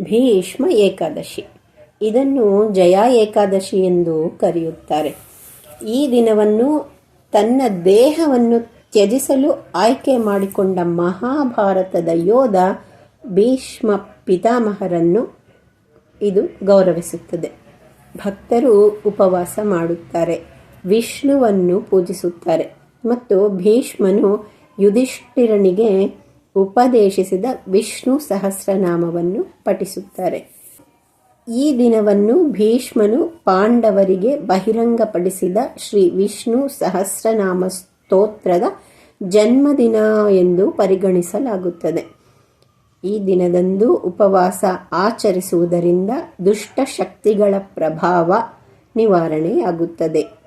ಭೀಷ್ಮ ಏಕಾದಶಿ. ಇದನ್ನು ಜಯ ಏಕಾದಶಿ ಎಂದು ಕರೆಯುತ್ತಾರೆ. ಈ ದಿನವನ್ನು ತನ್ನ ದೇಹವನ್ನು ತ್ಯಜಿಸಲು ಆಯ್ಕೆ ಮಾಡಿಕೊಂಡ ಮಹಾಭಾರತದ ಯೋಧ ಭೀಷ್ಮ ಪಿತಾಮಹರನ್ನು ಇದು ಗೌರವಿಸುತ್ತದೆ. ಭಕ್ತರು ಉಪವಾಸ ಮಾಡುತ್ತಾರೆ, ವಿಷ್ಣುವನ್ನು ಪೂಜಿಸುತ್ತಾರೆ ಮತ್ತು ಭೀಷ್ಮನು ಯುಧಿಷ್ಠಿರನಿಗೆ ಉಪದೇಶಿಸಿದ ವಿಷ್ಣು ಸಹಸ್ರನಾಮವನ್ನು ಪಠಿಸುತ್ತಾರೆ. ಈ ದಿನವನ್ನು ಭೀಷ್ಮನು ಪಾಂಡವರಿಗೆ ಬಹಿರಂಗಪಡಿಸಿದ ಶ್ರೀ ವಿಷ್ಣು ಸಹಸ್ರನಾಮ ಸ್ತೋತ್ರದ ಜನ್ಮದಿನ ಎಂದು ಪರಿಗಣಿಸಲಾಗುತ್ತದೆ. ಈ ದಿನದಂದು ಉಪವಾಸ ಆಚರಿಸುವುದರಿಂದ ದುಷ್ಟ ಶಕ್ತಿಗಳ ಪ್ರಭಾವ ನಿವಾರಣೆಯಾಗುತ್ತದೆ.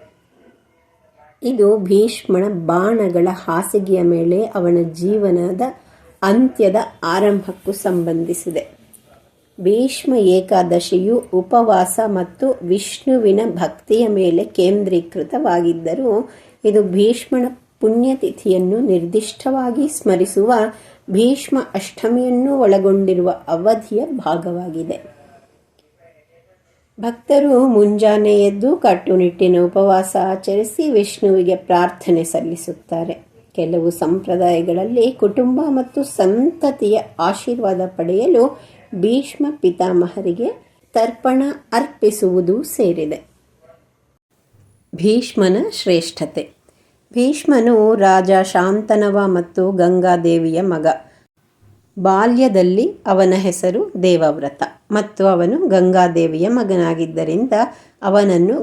ಇದು ಭೀಷ್ಮನ ಬಾಣಗಳ ಹಾಸಿಗೆಯ ಮೇಲೆ ಅವನ ಜೀವನದ ಅಂತ್ಯದ ಆರಂಭಕ್ಕೂ ಸಂಬಂಧಿಸಿದೆ. ಭೀಷ್ಮ ಏಕಾದಶಿಯು ಉಪವಾಸ ಮತ್ತು ವಿಷ್ಣುವಿನ ಭಕ್ತಿಯ ಮೇಲೆ ಕೇಂದ್ರೀಕೃತವಾಗಿದ್ದರೂ ಇದು ಭೀಷ್ಮನ ಪುಣ್ಯತಿಥಿಯನ್ನು ನಿರ್ದಿಷ್ಟವಾಗಿ ಸ್ಮರಿಸುವ ಭೀಷ್ಮ ಅಷ್ಟಮಿಯನ್ನು ಒಳಗೊಂಡಿರುವ ಅವಧಿಯ ಭಾಗವಾಗಿದೆ. ಭಕ್ತರು ಮುಂಜಾನೆ ಎದ್ದು ಕಟ್ಟುನಿಟ್ಟಿನ ಉಪವಾಸ ಆಚರಿಸಿ ವಿಷ್ಣುವಿಗೆ ಪ್ರಾರ್ಥನೆ ಸಲ್ಲಿಸುತ್ತಾರೆ. ಕೆಲವು ಸಂಪ್ರದಾಯಗಳಲ್ಲಿ ಕುಟುಂಬ ಮತ್ತು ಸಂತತಿಯ ಆಶೀರ್ವಾದ ಪಡೆಯಲು ಭೀಷ್ಮ ಪಿತಾಮಹರಿಗೆ ತರ್ಪಣ ಅರ್ಪಿಸುವುದು ಸೇರಿದೆ. ಭೀಷ್ಮನ ಶ್ರೇಷ್ಠತೆ. ಭೀಷ್ಮನು ರಾಜ ಶಾಂತನವ ಮತ್ತು ಗಂಗಾದೇವಿಯ ಮಗ. ಬಾಲ್ಯದಲ್ಲಿ ಅವನ ಹೆಸರು ದೇವವ್ರತ ಮತ್ತು ಅವನು ಗಂಗಾದೇವಿಯ ಮಗನಾಗಿದ್ದರಿಂದ ಅವನನ್ನು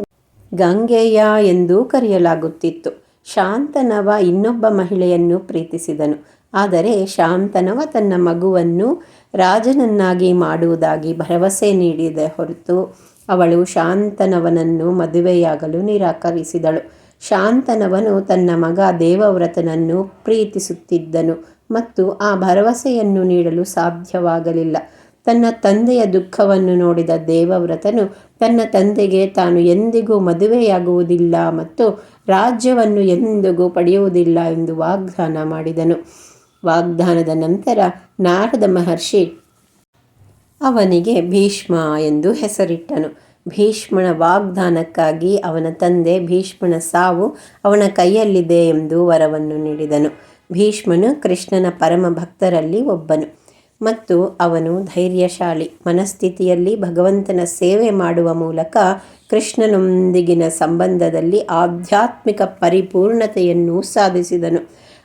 ಗಂಗೆಯ ಎಂದು ಕರೆಯಲಾಗುತ್ತಿತ್ತು. ಶಾಂತನವ ಇನ್ನೊಬ್ಬ ಮಹಿಳೆಯನ್ನು ಪ್ರೀತಿಸಿದನು. ಆದರೆ ಶಾಂತನವ ತನ್ನ ಮಗುವನ್ನು ರಾಜನನ್ನಾಗಿ ಮಾಡುವುದಾಗಿ ಭರವಸೆ ನೀಡಿದ ಹೊರತು ಅವಳು ಶಾಂತನವನನ್ನು ಮದುವೆಯಾಗಲು ನಿರಾಕರಿಸಿದಳು. ಶಾಂತನವನು ತನ್ನ ಮಗ ದೇವವ್ರತನನ್ನು ಪ್ರೀತಿಸುತ್ತಿದ್ದನು ಮತ್ತು ಆ ಭರವಸೆಯನ್ನು ನೀಡಲು ಸಾಧ್ಯವಾಗಲಿಲ್ಲ. ತನ್ನ ತಂದೆಯ ದುಃಖವನ್ನು ನೋಡಿದ ದೇವವ್ರತನು ತನ್ನ ತಂದೆಗೆ ತಾನು ಎಂದಿಗೂ ಮದುವೆಯಾಗುವುದಿಲ್ಲ ಮತ್ತು ರಾಜ್ಯವನ್ನು ಎಂದಿಗೂ ಪಡೆಯುವುದಿಲ್ಲ ಎಂದು ವಾಗ್ದಾನ ಮಾಡಿದನು. ವಾಗ್ದಾನದ ನಂತರ ನಾರದ ಮಹರ್ಷಿ ಅವನಿಗೆ ಭೀಷ್ಮ ಎಂದು ಹೆಸರಿಟ್ಟನು. ಭೀಷ್ಮನ ವಾಗ್ದಾನಕ್ಕಾಗಿ ಅವನ ತಂದೆ ಭೀಷ್ಮನ ಸಾವು ಅವನ ಕೈಯಲ್ಲಿದೆ ಎಂದು ವರವನ್ನು ನೀಡಿದನು. ಭೀಷ್ಮನು ಕೃಷ್ಣನ ಪರಮ ಭಕ್ತರಲ್ಲಿ ಒಬ್ಬನು. ಮತ್ತು ಅವನು ಧೈರ್ಯಶಾಲಿ. ಮನಸ್ಥಿತಿಯಲ್ಲಿ ಭಗವಂತನ ಸೇವೆ ಮಾಡುವ ಮೂಲಕ ಕೃಷ್ಣನೊಂದಿಗಿನ ಸಂಬಂಧದಲ್ಲಿ ಆಧ್ಯಾತ್ಮಿಕ ಪರಿಪೂರ್ಣತೆಯನ್ನು ಸಾಧಿಸಿದನು.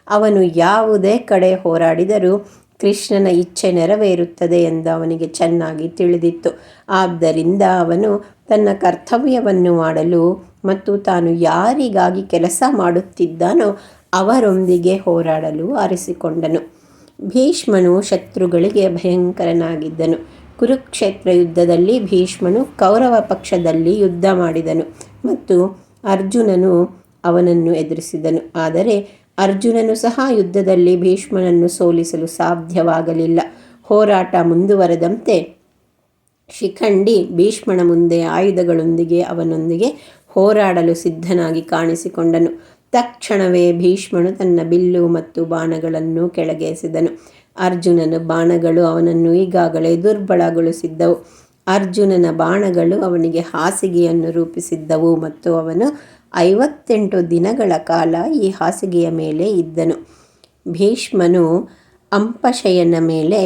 ಅವನು ಯಾವುದೇ ಕಡೆ ಹೋರಾಡಿದರೂ ಕೃಷ್ಣನ ಇಚ್ಛೆ ನೆರವೇರುತ್ತದೆ ಎಂದು ಅವನಿಗೆ ಚೆನ್ನಾಗಿ ತಿಳಿದಿತ್ತು. ಆದ್ದರಿಂದ ಅವನು ತನ್ನ ಕರ್ತವ್ಯವನ್ನು ಮಾಡಲು ಮತ್ತು ತಾನು ಯಾರಿಗಾಗಿ ಕೆಲಸ ಮಾಡುತ್ತಿದ್ದಾನೋ ಅವರೊಂದಿಗೆ ಹೋರಾಡಲು ಆರಿಸಿಕೊಂಡನು. ಭೀಷ್ಮನು ಶತ್ರುಗಳಿಗೆ ಭಯಂಕರನಾಗಿದ್ದನು. ಕುರುಕ್ಷೇತ್ರ ಯುದ್ಧದಲ್ಲಿ ಭೀಷ್ಮನು ಕೌರವ ಪಕ್ಷದಲ್ಲಿ ಯುದ್ಧ ಮಾಡಿದನು ಮತ್ತು ಅರ್ಜುನನು ಅವನನ್ನು ಎದುರಿಸಿದನು. ಆದರೆ ಅರ್ಜುನನು ಸಹ ಯುದ್ಧದಲ್ಲಿ ಭೀಷ್ಮನನ್ನು ಸೋಲಿಸಲು ಸಾಧ್ಯವಾಗಲಿಲ್ಲ. ಹೋರಾಟ ಮುಂದುವರೆದಂತೆ ಶಿಖಂಡಿ ಭೀಷ್ಮನ ಮುಂದೆ ಆಯುಧಗಳೊಂದಿಗೆ ಅವನೊಂದಿಗೆ ಹೋರಾಡಲು ಸಿದ್ಧನಾಗಿ ಕಾಣಿಸಿಕೊಂಡನು. ತಕ್ಷಣವೇ ಭೀಷ್ಮನು ತನ್ನ ಬಿಲ್ಲು ಮತ್ತು ಬಾಣಗಳನ್ನು ಕೆಳಗೆಸೆದನು. ಅರ್ಜುನನ ಬಾಣಗಳು ಅವನನ್ನು ಈಗಾಗಲೇ ದುರ್ಬಲಗೊಳಿಸಿದ್ದವು ಅರ್ಜುನನ ಬಾಣಗಳು ಅವನಿಗೆ ಹಾಸಿಗೆಯನ್ನು ರೂಪಿಸಿದ್ದವು ಮತ್ತು ಅವನು ಐವತ್ತೆಂಟು ದಿನಗಳ ಕಾಲ ಈ ಹಾಸಿಗೆಯ ಮೇಲೆ ಇದ್ದನು. ಭೀಷ್ಮನು ಅಂಪಶಯನ ಮೇಲೆ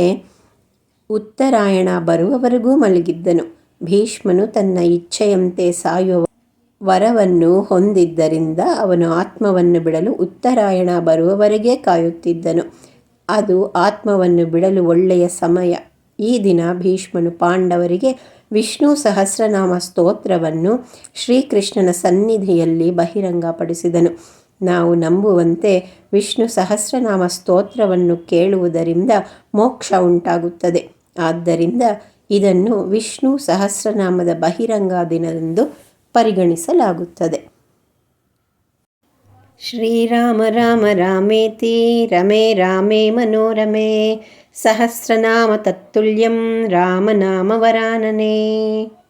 ಉತ್ತರಾಯಣ ಬರುವವರೆಗೂ ಮಲಗಿದ್ದನು. ಭೀಷ್ಮನು ತನ್ನ ಇಚ್ಛೆಯಂತೆ ಸಾಯುವ ವರವನ್ನು ಹೊಂದಿದ್ದರಿಂದ ಅವನು ಆತ್ಮವನ್ನು ಬಿಡಲು ಉತ್ತರಾಯಣ ಬರುವವರೆಗೆ ಕಾಯುತ್ತಿದ್ದನು. ಅದು ಆತ್ಮವನ್ನು ಬಿಡಲು ಒಳ್ಳೆಯ ಸಮಯ. ಈ ದಿನ ಭೀಷ್ಮನು ಪಾಂಡವರಿಗೆ ವಿಷ್ಣು ಸಹಸ್ರನಾಮ ಸ್ತೋತ್ರವನ್ನು ಶ್ರೀಕೃಷ್ಣನ ಸನ್ನಿಧಿಯಲ್ಲಿ ಬಹಿರಂಗಪಡಿಸಿದನು. ನಾವು ನಂಬುವಂತೆ ವಿಷ್ಣು ಸಹಸ್ರನಾಮ ಸ್ತೋತ್ರವನ್ನು ಕೇಳುವುದರಿಂದ ಮೋಕ್ಷ ಉಂಟಾಗುತ್ತದೆ. ಆದ್ದರಿಂದ ಇದನ್ನು ವಿಷ್ಣು ಸಹಸ್ರನಾಮದ ಬಹಿರಂಗ ದಿನದಂದು ಪರಿಗಣಿಸಲಾಗುತ್ತದೆ. ಶ್ರೀರಾಮ ರಾಮ ರಾಮೇತಿ ರಮೇ ರಾಮೇ ಮನೋರಮೆ ಸಹಸ್ರನಾಮ ತತ್ತುಲ್ಯಂ ರಾಮನಾಮ ವರಾನನೆ.